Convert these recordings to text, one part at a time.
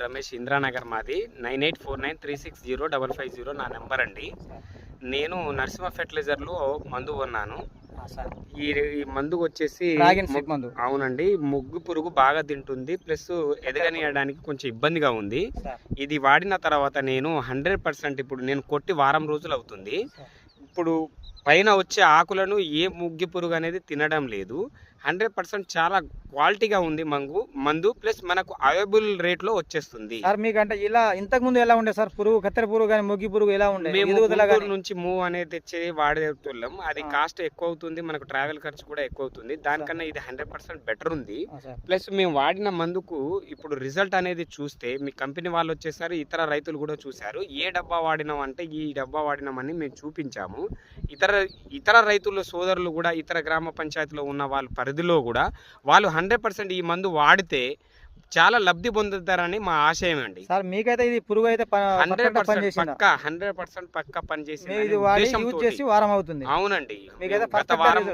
రమేష్ ఇంద్రానగర్ మాది. Nine eight four nine three six zero double five zero నా number అండి. నేను నరసింహ ఫెర్టిలైజర్లో మందు కొన్నాను. ఈ మందు వచ్చేసి మందు. అవునండి. ముగ్గు పురుగు బాగా తింటుంది. ప్లస్ ఎదగనియడానికి కొంచెం ఇబ్బందిగా ఉంది. ఇది వాడిన తర్వాత నేను హండ్రెడ్ పర్సెంట్ ఇప్పుడు నేను కొట్టి వారం రోజులు అవుతుంది. ఇప్పుడు పైన వచ్చే ఆకులను ఏ ముగ్గి పురుగు అనేది తినడం లేదు. హండ్రెడ్ పర్సెంట్ చాలా క్వాలిటీగా ఉంది మంగు మందు ప్లస్ మనకు అవైలబుల్ రేట్లో వచ్చేస్తుంది. సార్ మీకంటే ఇలా ఇంతకు ముందు ఎలా ఉండే సార్? పురుగు కత్తెర పురుగు కానీ మొగ్గి పురుగు ఎలా ఉండే? మేము నుంచి మూవ్ అనేది తెచ్చి వాడేస్తున్నాం అది. కాస్ట్ ఎక్కువ అవుతుంది మనకు ట్రావెల్ ఖర్చు కూడా ఎక్కువ అవుతుంది దానికన్నా ఇది హండ్రెడ్ పర్సెంట్ బెటర్ ఉంది. ప్లస్ మేము వాడిన మందుకు ఇప్పుడు రిజల్ట్ అనేది చూస్తే మీ కంపెనీ వాళ్ళు వచ్చేసారు ఇతర రైతులు కూడా చూశారు. ఏ డబ్బా వాడినాం అంటే ఈ డబ్బా వాడినామని మేము చూపించాము. ఇతర ఇతర రైతుల సోదరులు కూడా ఇతర గ్రామ పంచాయతీలో ఉన్న వాళ్ళ పరిధిలో కూడా వాళ్ళు హండ్రెడ్ పర్సెంట్ ఈ మందు వాడితే చాలా లబ్ధి పొందుతారని మా ఆశయం అండి సార్ మీకైతే ఇది పురుగు అయితే హండ్రెడ్ పర్సెంట్ పక్క హండ్రెడ్ పర్సెంట్ పక్క మేము పనిచేసింది ఇది వాడి యూజ్ చేసి వారం అవుతుంది అవునండి గత వారం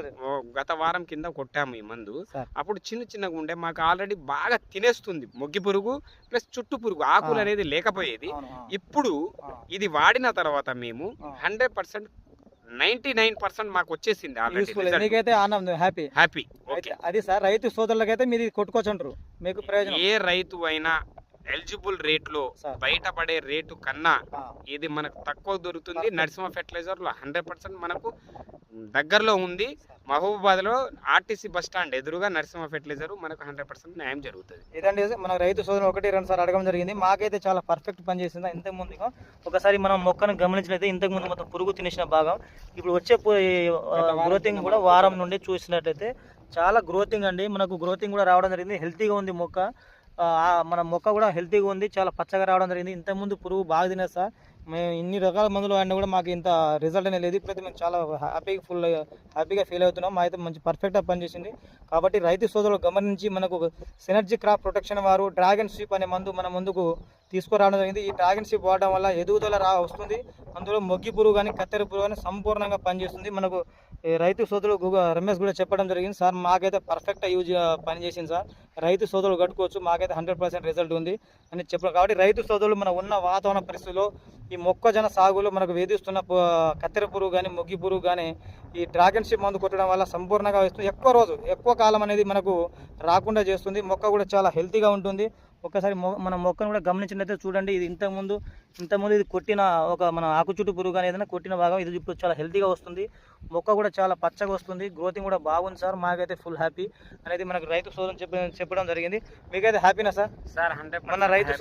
గత వారం కింద కొట్టాము ఈ మందు. అప్పుడు చిన్న చిన్నగా ఉండే మాకు ఆల్రెడీ బాగా తినేస్తుంది మొగ్గి పురుగు ప్లస్ చుట్టు పురుగు ఆకులు. అనేది లేకపోయేది. ఇప్పుడు. ఇది వాడిన తర్వాత మేము. Hundred percent ninety nine percent మాకు వచ్చేసింది మీకైతే ఆనందం హ్యాపీ హ్యాపీ అది సార్ రైతు సోదరులకైతే మీరు కొట్టుకోవచ్చు మీకు ప్రయోజనం ఏ రైతు అయినా ఎలిజిబుల్ రేట్లో. బయటపడే రేటు కన్నా. ఇది మనకు తక్కువ దొరుకుతుంది. నరసింహ ఫెర్టిలైజర్లో హండ్రెడ్ పర్సెంట్ మనకు దగ్గరలో ఉంది. మహబూబాబాద్లో ఆర్టీసీ బస్ స్టాండ్ ఎదురుగా నరసింహ ఫెర్టిలైజర్ మనకు హండ్రెడ్ పర్సెంట్ న్యాయం జరుగుతుంది. ఇదండి మన రైతు సోదరులు ఒకటి రెండు సార్లు అడగడం జరిగింది. మాకైతే చాలా పర్ఫెక్ట్ పనిచేసింది ఇంతకు ముందు ఒకసారి మనం మొక్కను గమనించినట్లయితే ఇంతకు ముందు మొత్తం పురుగు తినేసిన భాగం. ఇప్పుడు వచ్చే గ్రోతింగ్ కూడా వారం నుండి చూసినట్లయితే చాలా గ్రోతింగ్ అండి. మనకు గ్రోతింగ్ కూడా రావడం జరిగింది. హెల్తీగా ఉంది మొక్క. మన మొక్క కూడా హెల్తీగా ఉంది చాలా పచ్చగా రావడం జరిగింది. ఇంతకుముందు పురుగు బాగా తినేది సార్. మేము ఇన్ని రకాల మందులు వాడినా కూడా మాకు ఇంత రిజల్ట్ అనేది లేదు. ఇప్పుడైతే మేము చాలా హ్యాపీగా ఫుల్ హ్యాపీగా ఫీల్ అవుతున్నాం. మా అయితే మంచి పర్ఫెక్ట్గా పనిచేసింది. కాబట్టి రైతు సోదరులు గమనించి మనకు సెనర్జీ క్రాప్ ప్రొటెక్షన్ వారు డ్రాగన్ స్వీప్ అనే మందు మన ముందుకు తీసుకురావడం జరిగింది. ఈ డ్రాగన్ షిప్ వాడడం వల్ల ఎదుగుదల రా వస్తుంది. అందులో మొగ్గి పురుగు కానీ కత్తెర పురుగు కానీ సంపూర్ణంగా పనిచేస్తుంది. మనకు రైతు సోదరులు రమేష్ కూడా చెప్పడం జరిగింది. సార్ మాకైతే పర్ఫెక్ట్గా యూజ్ పనిచేసింది సార్. రైతు సోదరులు కట్టుకోవచ్చు. మాకైతే హండ్రెడ్ పర్సెంట్ రిజల్ట్ ఉంది అని చెప్పారు. కాబట్టి రైతు సోదరులు మన ఉన్న వాతావరణ పరిస్థితుల్లో ఈ మొక్కజొన్న సాగులో మనకు వేధిస్తున్న కత్తెర పురుగు కానీ మొగ్గి పురుగు కానీ ఈ డ్రాగన్ షిప్ మందు కొట్టడం వల్ల సంపూర్ణంగా వస్తుంది. ఎక్కువ రోజు ఎక్కువ కాలం అనేది మనకు రాకుండా చేస్తుంది. మొక్క కూడా చాలా హెల్తీగా ఉంటుంది. ఒక్కసారి మన మొక్కను కూడా గమనించినట్లయితే చూడండి ఇది ఇంతకుముందు ఇంతకుముందు ఇది కొట్టిన ఒక మన ఆకు చుట్టు పురుగు కానీ ఏదైనా కొట్టిన భాగం ఇది ఇప్పుడు చాలా హెల్తీగా వస్తుంది. మొక్క కూడా చాలా పచ్చగా వస్తుంది. గ్రోతింగ్ కూడా బాగుంది సార్. మాకైతే ఫుల్ హ్యాపీ అనేది మనకు రైతు సోదరు చెప్ప చెప్పడం జరిగింది. మీకైతే హ్యాపీనా సార్? సార్ హండ్రెడ్ మన రైతు